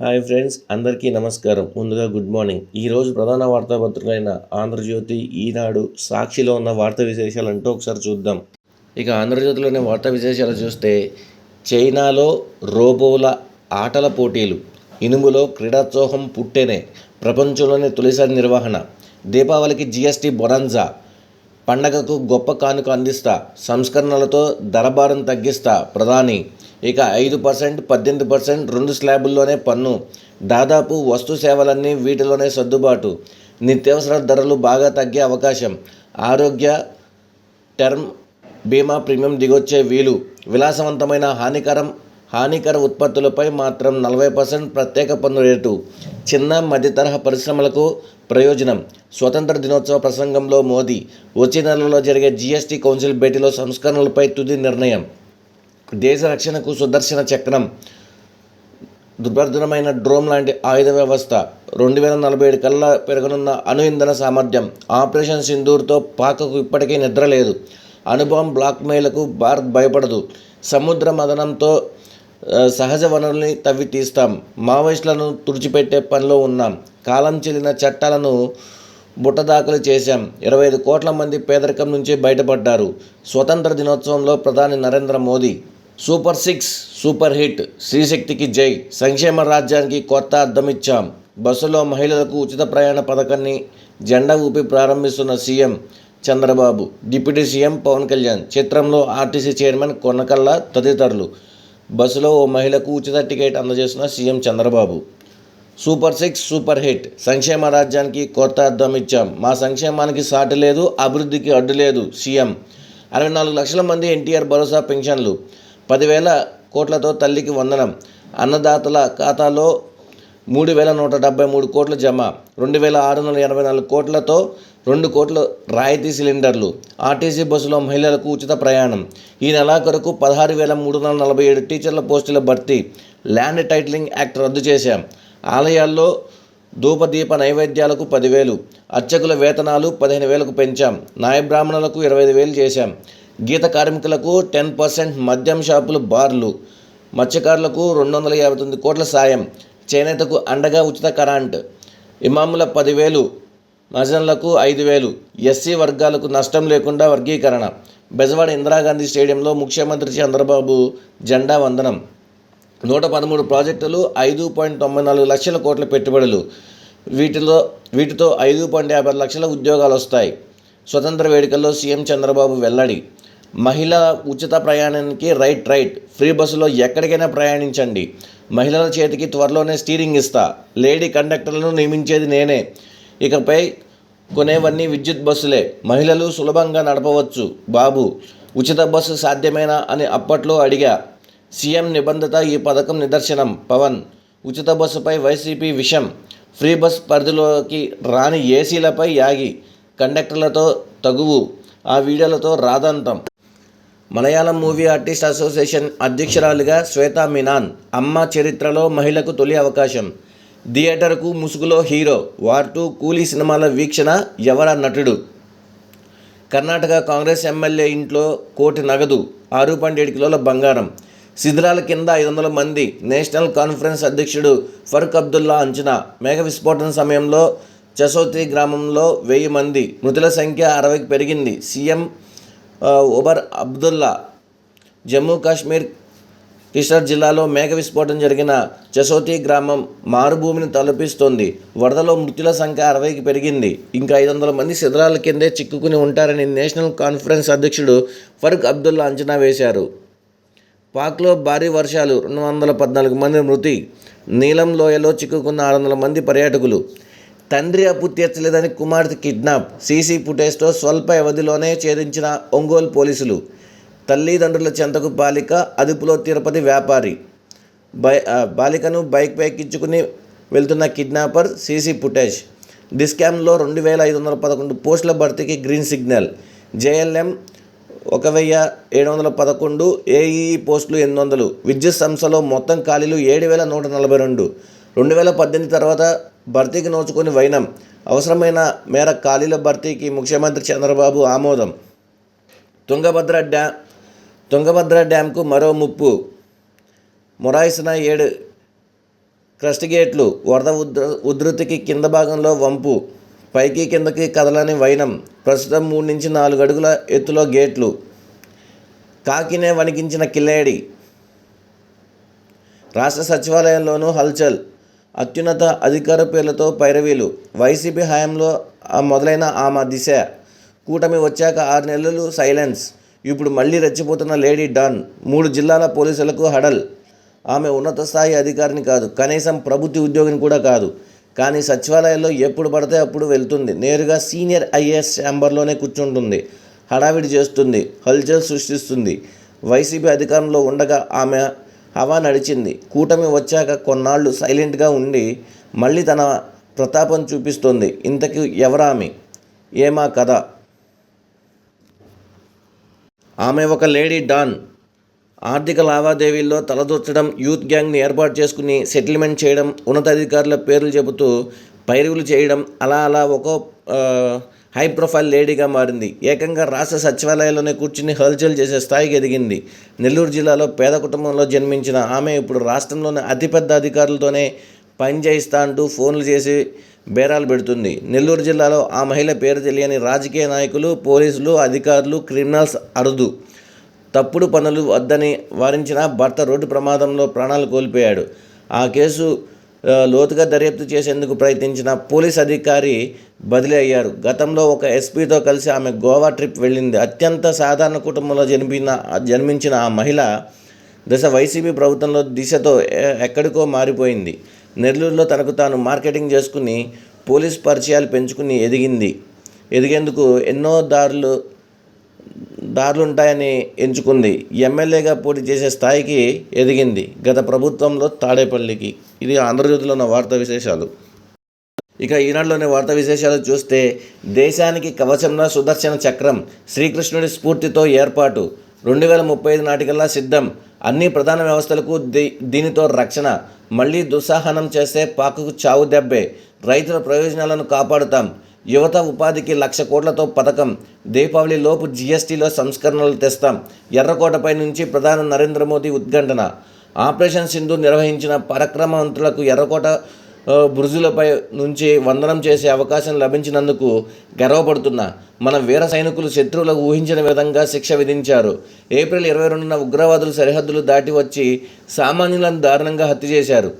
Hi friends అందరికీ నమస్కారం. ముందుగా గుడ్ మార్నింగ్. ఈరోజు ప్రధాన వార్తాపత్రికలైన ఆంధ్రజ్యోతి ఈనాడు సాక్షిలో ఉన్న వార్తా విశేషాలు అంటూ ఒకసారి చూద్దాం. ఇక ఆంధ్రజ్యోతిలోని వార్తా విశేషాలు చూస్తే చైనాలో రోబోల ఆటల పోటీలు ఇనుములో క్రీడాత్సోహం పుట్టేనే ప్రపంచంలోనే తొలిసారి నిర్వహణ దీపావళికి జిఎస్టీ బొరంజా పండగకు గొప్ప కానుక అందిస్తా సంస్కరణలతో దరబారం తగ్గిస్తా ప్రధాని ఇక ఐదు పర్సెంట్ పద్దెనిమిది పర్సెంట్ రెండు స్లాబుల్లోనే పన్ను. దాదాపు వస్తు సేవలన్నీ వీటిలోనే సర్దుబాటు. నిత్యావసర ధరలు బాగా తగ్గే అవకాశం. ఆరోగ్య టర్మ్ బీమా ప్రీమియం దిగొచ్చే వీలు. విలాసవంతమైన హానికరం హానికర ఉత్పత్తులపై మాత్రం నలభై పర్సెంట్ ప్రత్యేక పన్ను రేటు. చిన్న మధ్య తరహా పరిశ్రమలకు ప్రయోజనం. స్వతంత్ర దినోత్సవ ప్రసంగంలో మోదీ వచ్చే నెలలో జరిగే జీఎస్టీ కౌన్సిల్ భేటీలో సంస్కరణలపై తుది నిర్ణయం. దేశ రక్షణకు సుదర్శన చక్రం. దుర్భర్ధనమైన డ్రోన్ లాంటి ఆయుధ వ్యవస్థ. రెండు వేల నలభై ఏడు కల్లా పెరగనున్న అణు ఇంధన సామర్థ్యం. ఆపరేషన్ సింధూర్తో పాకకు ఇప్పటికీ నిద్ర లేదు. అనుభవం బ్లాక్మెయిల్కు భారత్ భయపడదు. సముద్ర మదనంతో సహజ వనరుల్ని తవ్వి తీస్తాం మావోయిస్టులను తుడిచిపెట్టే పనిలో ఉన్నాం. కాలం చెల్లిన చట్టాలను బుట్టదాఖలు చేశాం. ఇరవై ఐదు కోట్ల మంది పేదరికం నుంచి బయటపడ్డారు. స్వతంత్ర దినోత్సవంలో ప్రధాని Narendra Modi super six super hit శ్రీశక్తికి జై. సంక్షేమ రాజ్యానికి కొత్త అర్థం ఇచ్చాం బస్సులో మహిళలకు ఉచిత ప్రయాణ పథకాన్ని జెండా ఊపి ప్రారంభిస్తున్న CM Chandrababu deputy CM Pavan Kalyan చిత్రంలో ఆర్టీసీ చైర్మన్ కొనకళ్ళ తదితరులు. బస్సులో ఓ మహిళకు ఉచిత ticket అందజేస్తున్న CM Chandrababu. Super six super hit సంక్షేమ రాజ్యానికి కొత్త అర్థం ఇచ్చాం మా సంక్షేమానికి సాటి లేదు అభివృద్ధికి అడ్డు లేదు సీఎం. అరవై నాలుగు లక్షల మంది ఎన్టీఆర్ భరోసా పెన్షన్లు. పదివేల కోట్లతో తల్లికి వందనం. అన్నదాతల ఖాతాలో మూడు వేల నూట డెబ్బై మూడు కోట్ల జమ. రెండు వేల ఆరు వందల ఎనభై నాలుగు కోట్లతో రెండు కోట్ల రాయితీ సిలిండర్లు. ఆర్టీసీ బస్సులో మహిళలకు ఉచిత ప్రయాణం. ఈ నెలాఖరుకు పదహారు వేల మూడు వందల నలభై ఏడు టీచర్ల పోస్టుల భర్తీ ల్యాండ్ టైటిలింగ్ యాక్ట్ రద్దు చేశాం. ఆలయాల్లో ధూపదీప నైవేద్యాలకు పదివేలు. అర్చకుల వేతనాలు పదిహేను వేలకు పెంచాం. నాయ బ్రాహ్మణులకు ఇరవై ఐదు వేలు చేశాం. గీత కార్మికులకు టెన్ పర్సెంట్ మద్యం షాపులు బార్లు మత్స్యకారులకు రెండు వందల యాభై తొమ్మిది కోట్ల సాయం చేనేతకు అండగా ఉచిత కరెంట్ ఇమాముల పదివేలు మజన్లకు ఐదు వేలు ఎస్సీ వర్గాలకు నష్టం లేకుండా వర్గీకరణ బెజవాడ ఇందిరాగాంధీ స్టేడియంలో ముఖ్యమంత్రి చంద్రబాబు జెండా వందనం నూట పదమూడు ప్రాజెక్టులు ఐదు పాయింట్ తొంభై నాలుగు లక్షల కోట్ల పెట్టుబడులు వీటిలో వీటితో ఐదు పాయింట్ యాభై లక్షల ఉద్యోగాలు వస్తాయి స్వతంత్ర వేడుకల్లో సీఎం చంద్రబాబు వెల్లడి మహిళ ఉచిత ప్రయాణానికి రైట్ రైట్. ఫ్రీ బస్సులో ఎక్కడికైనా ప్రయాణించండి. మహిళల చేతికి త్వరలోనే స్టీరింగ్ ఇస్తా. లేడీ కండక్టర్లను నియమించేది నేనే. ఇకపై కొనేవన్నీ విద్యుత్ బస్సులే. మహిళలు సులభంగా నడపవచ్చు. బాబు ఉచిత బస్సు సాధ్యమేనా అని అప్పట్లో అడిగా. సీఎం నిబంధత ఈ పథకం నిదర్శనం. పవన్ ఉచిత బస్సుపై వైసీపీ విషం. ఫ్రీ బస్ పరిధిలోకి రాని ఏసీలపై యాగి. కండక్టర్లతో తగువు. ఆ వీడియోలతో రాదంతం. మలయాళం మూవీ ఆర్టిస్ట్ అసోసియేషన్ అధ్యక్షురాలుగా శ్వేతా మీనాన్ అమ్మ చరిత్రలో మహిళకు తొలి అవకాశం. థియేటర్కు ముసుగులో హీరో వార్టు కూలీ సినిమాల వీక్షణ ఎవర నటుడు. కర్ణాటక కాంగ్రెస్ ఎమ్మెల్యే ఇంట్లో కోటి నగదు ఆరు పాయింట్ ఏడు కిలోల బంగారం. శిథిలాల కింద ఐదు వందల మంది నేషనల్ కాన్ఫరెన్స్ అధ్యక్షుడు ఫరూక్ అబ్దుల్లా అంచనా. మేఘ విస్ఫోటన సమయంలో చసోతి గ్రామంలో వెయ్యి మంది మృతుల సంఖ్య అరవైకి పెరిగింది. సీఎం ఉబర్ అబ్దుల్లా జమ్మూ కాశ్మీర్ కిషర్ జిల్లాలో మేఘ విస్ఫోటం జరిగిన చసోతి గ్రామం మారుభూమిని తలపిస్తోంది. వరదలో మృతుల సంఖ్య అరవైకి పెరిగింది. ఇంకా ఐదు వందల మంది శిథిలాల కిందే చిక్కుకుని ఉంటారని నేషనల్ కాన్ఫరెన్స్ అధ్యక్షుడు ఫరూక్ అబ్దుల్లా అంచనా వేశారు. పాక్లో భారీ వర్షాలు రెండు వందల పద్నాలుగు మంది మృతి నీలం లోయలో చిక్కుకున్న ఆరు వందల మంది పర్యాటకులు. తండ్రి అప్పు తీర్చలేదని కుమార్తె కిడ్నాప్. సీసీ ఫుటేజ్తో స్వల్ప వ్యవధిలోనే ఛేదించిన ఒంగోలు పోలీసులు. తల్లిదండ్రుల చెంతకు బాలిక అదుపులో తిరుపతి వ్యాపారి. బై బాలికను బైక్పై ఎక్కించుకుని వెళ్తున్న కిడ్నాపర్ సీసీ ఫుటేజ్. డిస్కామ్లో రెండు వేల ఐదు వందల పదకొండు పోస్టుల భర్తీకి గ్రీన్ సిగ్నల్. జేఎల్ఎం ఒక వెయ్యి ఏడు వందల పదకొండు ఏఈఈ పోస్టులు ఎనిమిది వందలు విద్యుత్ సంస్థలో మొత్తం ఖాళీలు ఏడు వేల నూట నలభై రెండు. రెండు వేల పద్దెనిమిది తర్వాత భర్తీకి నోచుకొని వైనం. అవసరమైన మేర ఖాళీల భర్తీకి ముఖ్యమంత్రి చంద్రబాబు ఆమోదం. తుంగభద్ర డ్యా తుంగభద్ర డ్యాంకు మరో ముప్పు. మొరాయిసిన ఏడు క్రస్ట్ గేట్లు వరద ఉధృ ఉధృతికి కింద భాగంలో వంపు. పైకి కిందకి కదలని వైనం. ప్రస్తుతం మూడు నుంచి నాలుగు అడుగుల ఎత్తులో గేట్లు. కాకినే వణికించిన కిల్లేడి. రాష్ట్ర సచివాలయంలోనూ హల్చల్. అత్యున్నత అధికార పేర్లతో పైరవీలు. వైసీపీ హయాంలో మొదలైన ఆమె దిశ. కూటమి వచ్చాక ఆరు నెలలు సైలెన్స్. ఇప్పుడు మళ్ళీ రెచ్చిపోతున్న లేడీ డాన్. మూడు జిల్లాల పోలీసులకు హడల్. ఆమె ఉన్నత స్థాయి అధికారిని కాదు. కనీసం ప్రభుత్వ ఉద్యోగిని కూడా కాదు. కానీ సచివాలయంలో ఎప్పుడు పడితే అప్పుడు వెళ్తుంది. నేరుగా సీనియర్ ఐఏఎస్ ఛాంబర్లోనే కూర్చుంటుంది. హడావిడి చేస్తుంది. హల్చల్ సృష్టిస్తుంది. వైసీపీ అధికారంలో ఉండగా ఆమె హవా నడిచింది. కూటమి వచ్చాక కొన్నాళ్ళు సైలెంట్గా ఉండి మళ్ళీ తన ప్రతాపం చూపిస్తోంది. ఇంతకు ఎవరామి? ఏమా కథ? ఆమె ఒక లేడీ డాన్. ఆర్థిక లావాదేవీల్లో తలదొచ్చడం యూత్ గ్యాంగ్ని ఏర్పాటు చేసుకుని సెటిల్మెంట్ చేయడం ఉన్నతాధికారుల పేర్లు చెబుతూ పైరువులు చేయడం అలా అలా ఒక్కో హై ప్రొఫైల్ లేడీగా మారింది. ఏకంగా రాష్ట్ర సచివాలయంలోనే కూర్చుని హల్చల్ చేసే స్థాయికి ఎదిగింది. నెల్లూరు జిల్లాలో పేద కుటుంబంలో జన్మించిన ఆమె ఇప్పుడు రాష్ట్రంలోని అతిపెద్ద అధికారులతోనే పనిచేయిస్తా అంటూ ఫోన్లు చేసి బేరాలు పెడుతుంది. నెల్లూరు జిల్లాలో ఆ మహిళ పేరు తెలియని రాజకీయ నాయకులు పోలీసులు అధికారులు క్రిమినల్స్ అరుదు. తప్పుడు పనులు వద్దని వారించిన భర్త రోడ్డు ప్రమాదంలో ప్రాణాలు కోల్పోయాడు. ఆ కేసు లోతుగా దర్యాప్తు చేసేందుకు ప్రయత్నించిన పోలీస్ అధికారి బదిలీ అయ్యారు. గతంలో ఒక ఎస్పీతో కలిసి ఆమె గోవా ట్రిప్ వెళ్ళింది. అత్యంత సాధారణ కుటుంబంలో జన్మిన జన్మించిన ఆ మహిళ దశ వైసీపీ ప్రభుత్వంలో దిశతో ఎక్కడికో మారిపోయింది. నెల్లూరులో తనకు తాను మార్కెటింగ్ చేసుకుని పోలీస్ పరిచయాలు పెంచుకుని ఎదిగింది. ఎదిగేందుకు ఎన్నో దారులు దారులుంటాయని ఎంచుకుంది. ఎమ్మెల్యేగా పోటీ చేసే స్థాయికి ఎదిగింది. గత ప్రభుత్వంలో తాడేపల్లికి. ఇది ఆంధ్రజ్యోతిలో ఉన్న వార్తా విశేషాలు. ఇక ఈనాడులోని వార్తా విశేషాలు చూస్తే దేశానికి కవచంలో సుదర్శన చక్రం శ్రీకృష్ణుడి స్ఫూర్తితో ఏర్పాటు. రెండు వేల ముప్పై ఐదు నాటికల్లా సిద్ధం. అన్ని ప్రధాన వ్యవస్థలకు దీ దీనితో రక్షణ. మళ్ళీ దుస్సాహనం చేస్తే పాకుకు చావు దెబ్బే. రైతుల ప్రయోజనాలను కాపాడుతాం. యువత ఉపాధికి లక్ష కోట్లతో పథకం. దీపావళి లోపు జీఎస్టీలో సంస్కరణలు తెస్తాం. ఎర్రకోటపై నుంచి ప్రధాని నరేంద్ర మోదీ ఉద్ఘాటన. ఆపరేషన్ సింధు నిర్వహించిన పరక్రమవంతులకు ఎర్రకోట బురుజులపై నుంచి వందనం చేసే అవకాశం లభించినందుకు గర్వపడుతున్నా మన వీర సైనికులు శత్రువులకు ఊహించిన విధంగా శిక్ష విధించారు. ఏప్రిల్ ఇరవై రెండున ఉగ్రవాదులు సరిహద్దులు దాటి వచ్చి సామాన్యులను దారుణంగా హత్య చేశారు.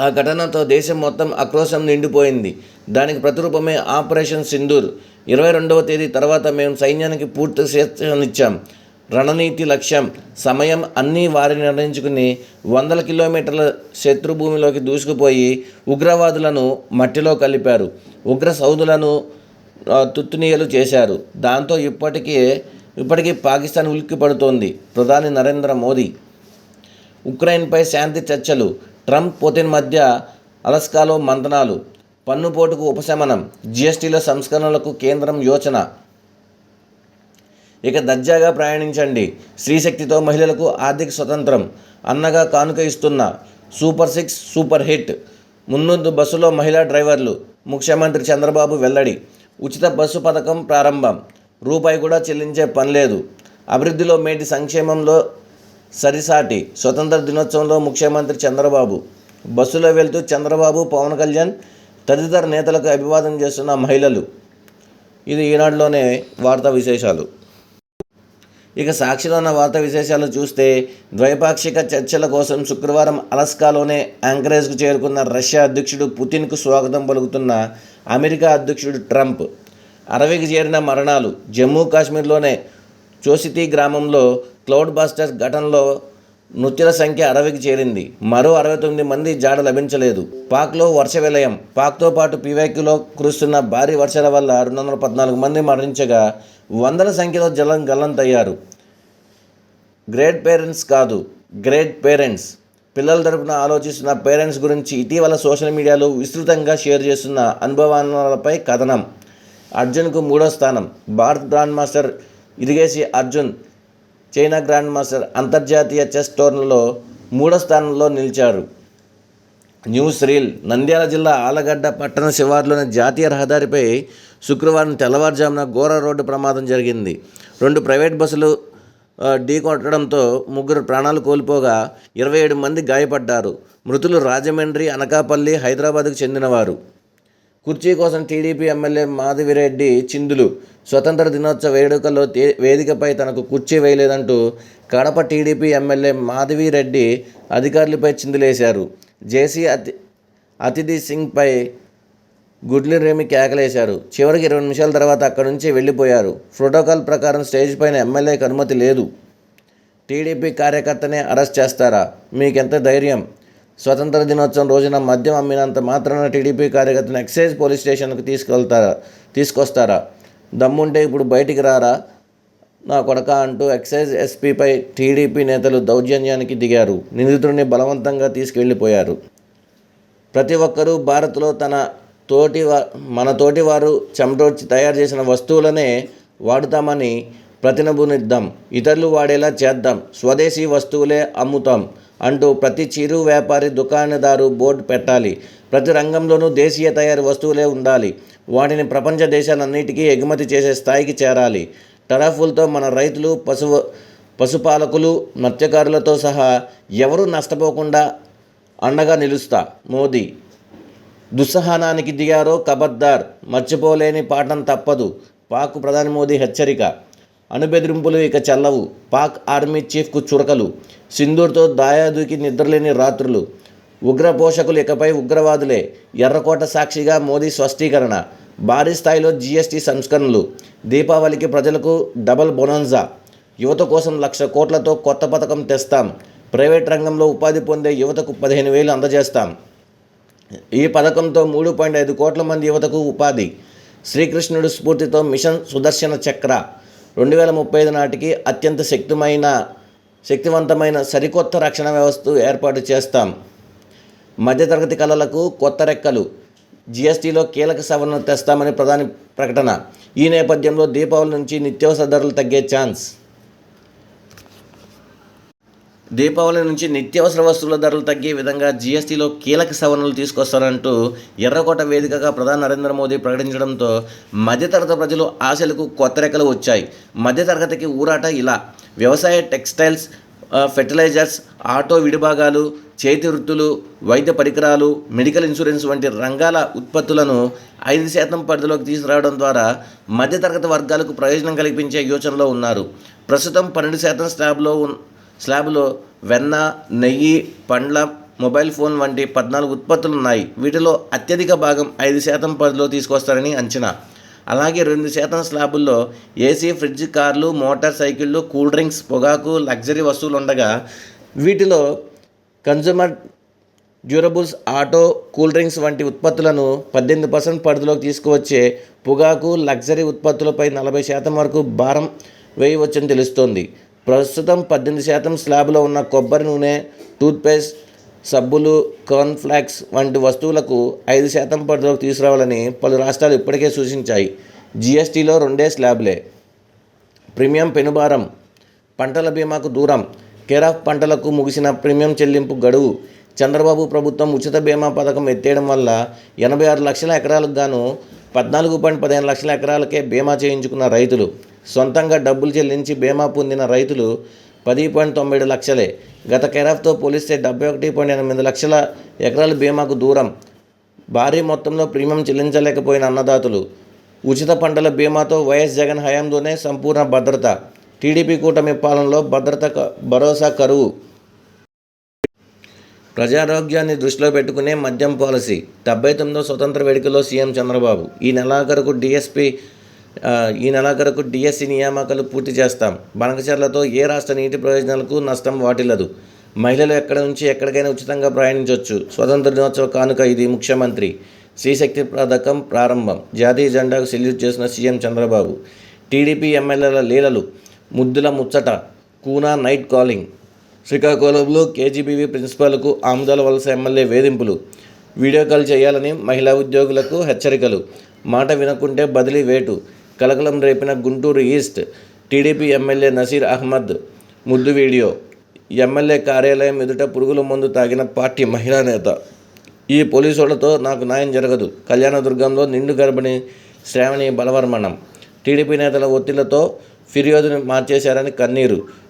ఆ ఘటనతో దేశం మొత్తం ఆక్రోశం నిండిపోయింది. దానికి ప్రతిరూపమే ఆపరేషన్ సింధూర్. ఇరవై రెండవ తేదీ తర్వాత మేము సైన్యానికి పూర్తి స్వేచ్ఛనిచ్చాం రణనీతి లక్ష్యం సమయం అన్నీ వారిని నిర్ణయించుకుని వందల కిలోమీటర్ల శత్రుభూమిలోకి దూసుకుపోయి ఉగ్రవాదులను మట్టిలో కలిపారు. ఉగ్ర సౌదులను తుత్తునీయలు చేశారు. దాంతో ఇప్పటికీ ఇప్పటికీ పాకిస్తాన్ ఉలిక్కిపడుతోంది. ప్రధాని నరేంద్ర మోదీ. ఉక్రెయిన్పై శాంతి చర్చలు ట్రంప్ పుతిన్ మధ్య అలస్కాలో మంతనాలు పన్నుపోటుకు ఉపశమనం జిఎస్టీల సంస్కరణలకు కేంద్రం యోచన. ఇక దర్జాగా ప్రయాణించండి. స్త్రీశక్తితో మహిళలకు ఆర్థిక స్వతంత్రం అన్నగా కానుక ఇస్తున్న సూపర్ సిక్స్ సూపర్ హిట్. ముందు బస్సులో మహిళా డ్రైవర్లు ముఖ్యమంత్రి చంద్రబాబు వెల్లడి. ఉచిత బస్సు పథకం ప్రారంభం. రూపాయి కూడా చెల్లించే పని లేదు. అభివృద్ధిలో మేటి సంక్షేమంలో సరిసాటి స్వతంత్ర దినోత్సవంలో ముఖ్యమంత్రి చంద్రబాబు. బస్సులో వెళ్తూ చంద్రబాబు పవన్ కళ్యాణ్ తదితర నేతలకు అభివాదం చేస్తున్న మహిళలు. ఇది ఈనాడులోనే వార్తా విశేషాలు. ఇక సాక్షిలో ఉన్న వార్తా విశేషాలు చూస్తే ద్వైపాక్షిక చర్చల కోసం శుక్రవారం అలస్కాలోనే యాంకరేజ్కు చేరుకున్న రష్యా అధ్యక్షుడు పుతిన్కు స్వాగతం పలుకుతున్న అమెరికా అధ్యక్షుడు ట్రంప్. అరవైకి చేరిన మరణాలు జమ్మూ కాశ్మీర్లోనే చోసితి గ్రామంలో క్లౌడ్ బస్టర్స్ ఘటనలో మృతుల సంఖ్య అరవైకి చేరింది. మరో అరవై తొమ్మిది మంది జాడ లభించలేదు. పాక్లో వర్ష విలయం. పాక్తో పాటు పీవైక్యూలో కురుస్తున్న భారీ వర్షాల వల్ల రెండు వందల పద్నాలుగు మంది మరణించగా వందల సంఖ్యలో జలం గల్లంతయ్యారు. గ్రేట్ పేరెంట్స్ కాదు గ్రేట్ పేరెంట్స్. పిల్లల తరపున ఆలోచిస్తున్న పేరెంట్స్ గురించి ఇటీవల సోషల్ మీడియాలో విస్తృతంగా షేర్ చేస్తున్న అనుభవాలపై కథనం. అర్జున్కు మూడో స్థానం. Bharat grand master Erigaisi Arjun China grand master అంతర్జాతీయ చెస్ టోర్నీలో మూడో స్థానంలో నిలిచారు. న్యూస్ రీల్ నంద్యాల జిల్లా ఆలగడ్డ పట్టణ శివార్లోని జాతీయ రహదారిపై శుక్రవారం తెల్లవారుజామున ఘోర రోడ్డు ప్రమాదం జరిగింది. రెండు ప్రైవేట్ బస్సులు ఢీకొట్టడంతో ముగ్గురు ప్రాణాలు కోల్పోగా ఇరవై ఏడు మంది గాయపడ్డారు. మృతులు రాజమండ్రి అనకాపల్లి హైదరాబాద్కు చెందినవారు. కుర్చీ కోసం టీడీపీ ఎమ్మెల్యే మాధవిరెడ్డి చిందులు స్వతంత్ర దినోత్సవ వేడుకల్లో వేదికపై తనకు కుర్చీ వేయలేదంటూ కడప టీడీపీ ఎమ్మెల్యే మాధవిరెడ్డి అధికారులపై చిందులేశారు. జేసీ అతి అతిథి సింగ్పై గుడ్లు రేమి కేకలేశారు. చివరికి ఇరవై నిమిషాల తర్వాత అక్కడి నుంచి వెళ్ళిపోయారు. ప్రోటోకాల్ ప్రకారం స్టేజ్ పైన ఎమ్మెల్యేకి అనుమతి లేదు. టీడీపీ కార్యకర్తనే అరెస్ట్ చేస్తారా? మీకెంత ధైర్యం? స్వతంత్ర దినోత్సవం రోజున మద్యం అమ్మినంత మాత్రాన టీడీపీ కార్యకర్తను ఎక్సైజ్ పోలీస్ స్టేషన్కు తీసుకెళ్తారా? తీసుకొస్తారా? దమ్ముంటే ఇప్పుడు బయటికి రారా? నా కొడక అంటూ ఎక్సైజ్ ఎస్పీపై టీడీపీ నేతలు దౌర్జన్యానికి దిగారు. నిందితుడిని బలవంతంగా తీసుకెళ్ళిపోయారు. ప్రతి ఒక్కరూ భారత్లో తన తోటి మన తోటి వారు చెమటోడ్చి తయారు చేసిన వస్తువులనే వాడుతామని ప్రతినబునిద్దాం. ఇతరులు వాడేలా చేద్దాం. స్వదేశీ వస్తువులే అమ్ముతాం. అంటూ ప్రతి చిరు వ్యాపారి దుకాణదారు బోర్డు పెట్టాలి. ప్రతి రంగంలోనూ దేశీయ తయారీ వస్తువులే ఉండాలి. వాటిని ప్రపంచ దేశాలన్నిటికీ ఎగుమతి చేసే స్థాయికి చేరాలి. టరాఫులతో మన రైతులు పశువు పశుపాలకులు మత్స్యకారులతో సహా ఎవరూ నష్టపోకుండా అండగా నిలుస్తా. మోదీ దుస్సహనానికి దిగారో కబద్దార్ మర్చిపోలేని పాఠం తప్పదు. పాక్ ప్రధాని మోదీ హెచ్చరిక. అణుబెదిరింపులు ఇక చల్లవు. పాక్ ఆర్మీ చీఫ్కు చురకలు. సింధూర్తో దాయాదుకి నిద్రలేని రాత్రులు. ఉగ్ర పోషకులు ఇకపై ఉగ్రవాదులే. ఎర్రకోట సాక్షిగా మోదీ స్పష్టీకరణ. భారీ స్థాయిలో జీఎస్టీ సంస్కరణలు. దీపావళికి ప్రజలకు డబల్ బొనాన్జా యువత కోసం లక్ష కోట్లతో కొత్త పథకం తెస్తాం. ప్రైవేట్ రంగంలో ఉపాధి పొందే యువతకు పదిహేను వేలు అందజేస్తాం. ఈ పథకంతో మూడు పాయింట్ ఐదు కోట్ల మంది యువతకు ఉపాధి. శ్రీకృష్ణుడు స్ఫూర్తితో మిషన్ సుదర్శన చక్ర. రెండు వేల ముప్పై ఐదు నాటికి అత్యంత శక్తిమైన శక్తివంతమైన సరికొత్త రక్షణ వ్యవస్థ ఏర్పాటు చేస్తాం. మధ్యతరగతి కళలకు కొత్త రెక్కలు జీఎస్టీలో కీలక సవరణ తెస్తామని ప్రధాని ప్రకటన. ఈ నేపథ్యంలో దీపావళి నుంచి నిత్యావసర ధరలు తగ్గే ఛాన్స్. దీపావళి నుంచి నిత్యావసర వస్తువుల ధరలు తగ్గే విధంగా జీఎస్టీలో కీలక సవరణలు తీసుకొస్తారంటూ ఎర్రకోట వేదికగా ప్రధాని నరేంద్ర మోదీ ప్రకటించడంతో మధ్యతరగతి ప్రజలు ఆశలకు కొత్త రెక్కలు వచ్చాయి. మధ్యతరగతికి ఊరాట ఇలా. వ్యవసాయ టెక్స్టైల్స్ ఫెర్టిలైజర్స్ ఆటో విడిభాగాలు చేతి వృత్తులు వైద్య పరికరాలు మెడికల్ ఇన్సూరెన్స్ వంటి రంగాల ఉత్పత్తులను ఐదు శాతం పరిధిలోకి తీసుకురావడం ద్వారా మధ్యతరగతి వర్గాలకు ప్రయోజనం కల్పించే యోచనలో ఉన్నారు. ప్రస్తుతం పన్నెండు శాతం స్లాబ్లో ఉన్ స్లాబ్లో వెన్న నెయ్యి పండ్ల మొబైల్ ఫోన్ వంటి పద్నాలుగు ఉత్పత్తులు ఉన్నాయి వీటిలో అత్యధిక భాగం ఐదు శాతం పరిధిలో తీసుకొస్తారని అంచనా. అలాగే రెండు శాతం స్లాబుల్లో ఏసీ ఫ్రిడ్జ్ కార్లు మోటార్ సైకిళ్ళు కూల్ డ్రింక్స్ పొగాకు లగ్జరీ వస్తువులు ఉండగా వీటిలో consumer durables auto cool drinks వంటి ఉత్పత్తులను పద్దెనిమిది పర్సెంట్ పరిధిలోకి తీసుకువచ్చే పొగాకు లగ్జరీ ఉత్పత్తులపై నలభై శాతం వరకు భారం వేయవచ్చని తెలుస్తోంది. ప్రస్తుతం పద్దెనిమిది శాతం స్లాబ్లో ఉన్న కొబ్బరి నూనె టూత్పేస్ట్ సబ్బులు కార్న్ఫ్లాక్స్ వంటి వస్తువులకు ఐదు శాతం పరిధిలోకి తీసుకురావాలని పలు రాష్ట్రాలు ఇప్పటికే సూచించాయి. జిఎస్టీలో రెండే స్లాబ్లే. ప్రీమియం పెనుభారం పంటల బీమాకు దూరం కేర్ ఆఫ్ పంటలకు ముగిసిన ప్రీమియం చెల్లింపు గడువు చంద్రబాబు ప్రభుత్వం ఉచిత బీమా పథకం ఎత్తేయడం వల్ల ఎనభై ఆరు లక్షల ఎకరాలకు గాను పద్నాలుగు పాయింట్ పదిహేను లక్షల ఎకరాలకే బీమా చేయించుకున్న రైతులు. సొంతంగా డబ్బులు చెల్లించి బీమా పొందిన రైతులు పది పాయింట్ తొంభై ఏడు లక్షలే. గత కెరాఫ్తో పోలిస్తే డెబ్బై ఒకటి పాయింట్ ఎనిమిది లక్షల ఎకరాల బీమాకు దూరం. భారీ మొత్తంలో ప్రీమియం చెల్లించలేకపోయిన అన్నదాతలు. ఉచిత పంటల బీమాతో వైఎస్ జగన్ హయాంలోనే సంపూర్ణ భద్రత. టీడీపీ కూటమి పాలనలో భద్రత భరోసా కరువు. ప్రజారోగ్యాన్ని దృష్టిలో పెట్టుకునే మద్యం పాలసీ. డెబ్బై తొమ్మిదో స్వతంత్ర వేడుకలో సీఎం చంద్రబాబు. ఈ నెలాఖరుకు డిఎస్పి ఈ నెలాఖరుకు డిఎస్సి నియామకాలు పూర్తి చేస్తాం. బనకచర్లతో ఏ రాష్ట్ర నీటి ప్రయోజనాలకు నష్టం వాటిల్లదు. మహిళలు ఎక్కడి నుంచి ఎక్కడికైనా ఉచితంగా ప్రయాణించవచ్చు స్వతంత్ర దినోత్సవ కానుక ఇది ముఖ్యమంత్రి. శ్రీశక్తి పథకం ప్రారంభం. జాతీయ జెండాకు సెల్యూట్ చేసిన సీఎం చంద్రబాబు. టీడీపీ ఎమ్మెల్యేల లీలలు. ముద్దుల ముచ్చట. Koona night calling. శ్రీకాకుళంలో కేజీబీవీ ప్రిన్సిపాల్కు ఆముదాల వలస ఎమ్మెల్యే వేధింపులు. వీడియో కాల్ చేయాలని మహిళా ఉద్యోగులకు హెచ్చరికలు. మాట వినకుంటే బదిలీ వేటు. కలకలం రేపిన Guntur east TDP MLA Naseer Ahmed ముద్దు వీడియో. ఎమ్మెల్యే కార్యాలయం ఎదుట పురుగుల మందు తాగిన పార్టీ మహిళా నేత. ఈ పోలీసులతో నాకు న్యాయం జరగదు. కళ్యాణదుర్గంలో నిండు గర్భిణి శ్రావణి బలవర్మణం. టీడీపీ నేతల ఒత్తిళ్ళతో ఫిర్యాదును మార్చేశారని కన్నీరు.